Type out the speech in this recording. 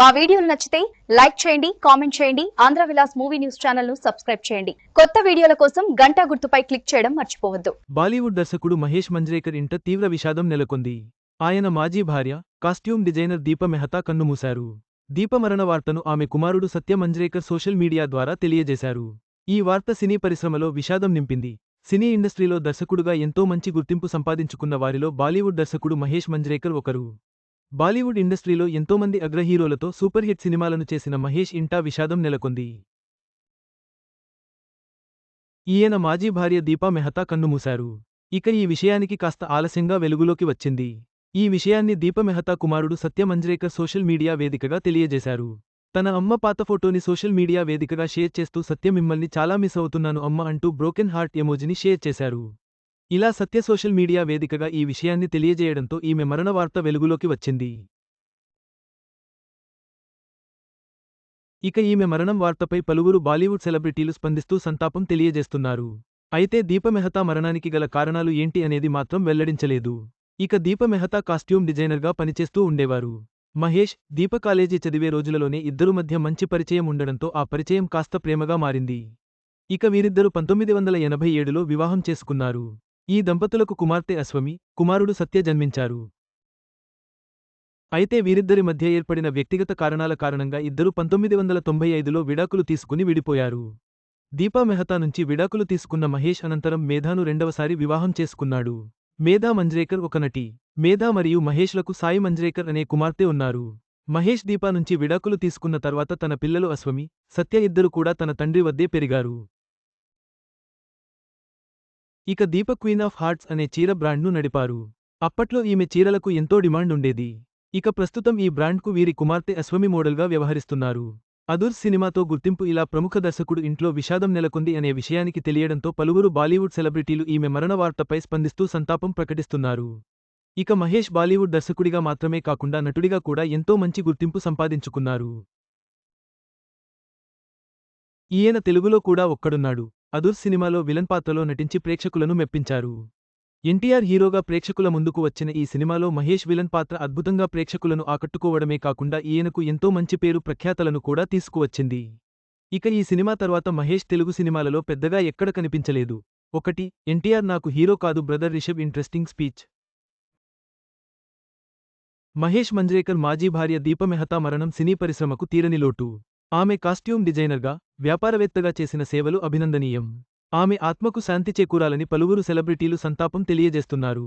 మా వీడియోలు నచ్చితే లైక్ చేయండి కామెంట్ చేయండి ఆంధ్ర విలాస్ మూవీ న్యూస్ ఛానల్ను సబ్స్క్రైబ్ చేయండి. కొత్త వీడియోల కోసం గంట గుర్తుపై క్లిక్ చేయడం మర్చిపోవద్దు. బాలీవుడ్ దర్శకుడు మహేష్ మంజ్రేకర్ ఇంట తీవ్ర విషాదం నెలకొంది. ఆయన మాజీ భార్య కాస్ట్యూమ్ డిజైనర్ దీప మెహతా కన్నుమూశారు. దీప మరణ వార్తను ఆమె కుమారుడు సత్య మంజ్రేకర్ సోషల్ మీడియా ద్వారా తెలియజేశారు. ఈ వార్త సినీ పరిశ్రమలో విషాదం నింపింది. సినీ ఇండస్ట్రీలో దర్శకుడుగా ఎంతో మంచి గుర్తింపు సంపాదించుకున్న వారిలో బాలీవుడ్ దర్శకుడు మహేష్ మంజ్రేకర్ ఒకరు. బాలీవుడ్ ఇండస్ట్రీలో ఎంతోమంది అగ్ర హీరోలతో సూపర్ హిట్ సినిమాలను చేసిన మహేష్ ఇంటా విషాదం నెలకొంది. ఈయన మాజీ భార్య దీపా మెహతా కన్నుమూశారు. ఇక ఈ విషయానికి కాస్త ఆలస్యంగా వెలుగులోకి వచ్చింది. ఈ విషయాన్ని దీప మెహతా కుమారుడు సత్యమంజ్రేకర్ సోషల్ మీడియా వేదికగా తెలియజేశారు. తన అమ్మ పాత ఫోటోని సోషల్ మీడియా వేదికగా షేర్ చేస్తూ సత్య మిమ్మల్ని చాలా మిస్ అవుతున్నాను అమ్మ అంటూ బ్రోకెన్ హార్ట్ ఎమోజిని షేర్ చేశారు. ఇలా సత్య సోషల్ మీడియా వేదికగా ఈ విషయాన్ని తెలియజేయడంతో ఈమె మరణ వార్త వెలుగులోకి వచ్చింది. ఇక ఈమె మరణం వార్తపై పలువురు బాలీవుడ్ సెలబ్రిటీలు స్పందిస్తూ సంతాపం తెలియజేస్తున్నారు. అయితే దీప మెహతా మరణానికి గల కారణాలు ఏంటి అనేది మాత్రం వెల్లడించలేదు. ఇక దీప మెహతా కాస్ట్యూమ్ డిజైనర్గా పనిచేస్తూ ఉండేవారు. మహేష్ దీప కాలేజీ చదివే రోజులలోనే ఇద్దరు మధ్య మంచి పరిచయం ఉండడంతో ఆ పరిచయం కాస్త ప్రేమగా మారింది. ఇక వీరిద్దరూ పంతొమ్మిది వందల ఎనభై ఏడులో వివాహం చేసుకున్నారు. ఈ దంపతులకు కుమార్తె అశ్వమి కుమారుడు సత్య జన్మించారు. అయితే వీరిద్దరి మధ్య ఏర్పడిన వ్యక్తిగత కారణాల కారణంగా ఇద్దరు పంతొమ్మిది వందల తొంభై ఐదులో విడాకులు తీసుకుని విడిపోయారు. దీపా మెహతా నుంచి విడాకులు తీసుకున్న మహేష్ అనంతరం మేధాను రెండవసారి వివాహం చేసుకున్నాడు. మేధా మంజ్రేకర్ ఒక నటి. మేధా మరియు మహేష్లకు సాయి మంజ్రేకర్ అనే కుమార్తె ఉన్నారు. మహేష్ దీపా నుంచి విడాకులు తీసుకున్న తర్వాత తన పిల్లలు అశ్వమి సత్య ఇద్దరు కూడా తన తండ్రి వద్దే పెరిగారు. ఇక దీప క్వీన్ ఆఫ్ హార్ట్స్ అనే చీర బ్రాండ్ను నడిపారు. అప్పట్లో ఈమె చీరలకు ఎంతో డిమాండ్ ఉండేది. ఇక ప్రస్తుతం ఈ బ్రాండ్కు వీరి కుమార్తె అశ్వమి మోడల్గా వ్యవహరిస్తున్నారు. అదుర్ సినిమాతో గుర్తింపు ఇలా ప్రముఖ దర్శకుడు ఇంట్లో విషాదం నెలకొంది అనే విషయానికి తెలియడంతో పలువురు బాలీవుడ్ సెలబ్రిటీలు ఈమె మరణ వార్తపై స్పందిస్తూ సంతాపం ప్రకటిస్తున్నారు. ఇక మహేష్ బాలీవుడ్ దర్శకుడిగా మాత్రమే కాకుండా నటుడిగా కూడా ఎంతో మంచి గుర్తింపు సంపాదించుకున్నారు. ఈయన తెలుగులో కూడా ఒక్కడున్నాడు. అదుర్ సినిమాలో విలన్ పాత్రలో నటించి ప్రేక్షకులను మెప్పించారు. ఎన్టీఆర్ హీరోగా ప్రేక్షకుల ముందుకు వచ్చిన ఈ సినిమాలో మహేష్ విలన్ పాత్ర అద్భుతంగా ప్రేక్షకులను ఆకట్టుకోవడమే కాకుండా ఈయనకు ఎంతో మంచి పేరు ప్రఖ్యాతలను కూడా తీసుకువచ్చింది. ఇక ఈ సినిమా తర్వాత మహేష్ తెలుగు సినిమాలలో పెద్దగా ఎక్కడ కనిపించలేదు. ఒకటి ఎన్టీఆర్ నాకు హీరో కాదు brother Rishab interesting speech. Mahesh Manjrekar మాజీ భార్య దీపమెహతా మరణం సినీ పరిశ్రమకు తీరని లోటు. ఆమె కాస్ట్యూమ్ డిజైనర్గా వ్యాపారవేత్తగా చేసిన సేవలు అభినందనీయం. ఆమె ఆత్మకు శాంతి చేకూరాలని పలువురు సెలబ్రిటీలు సంతాపం తెలియజేస్తున్నారు.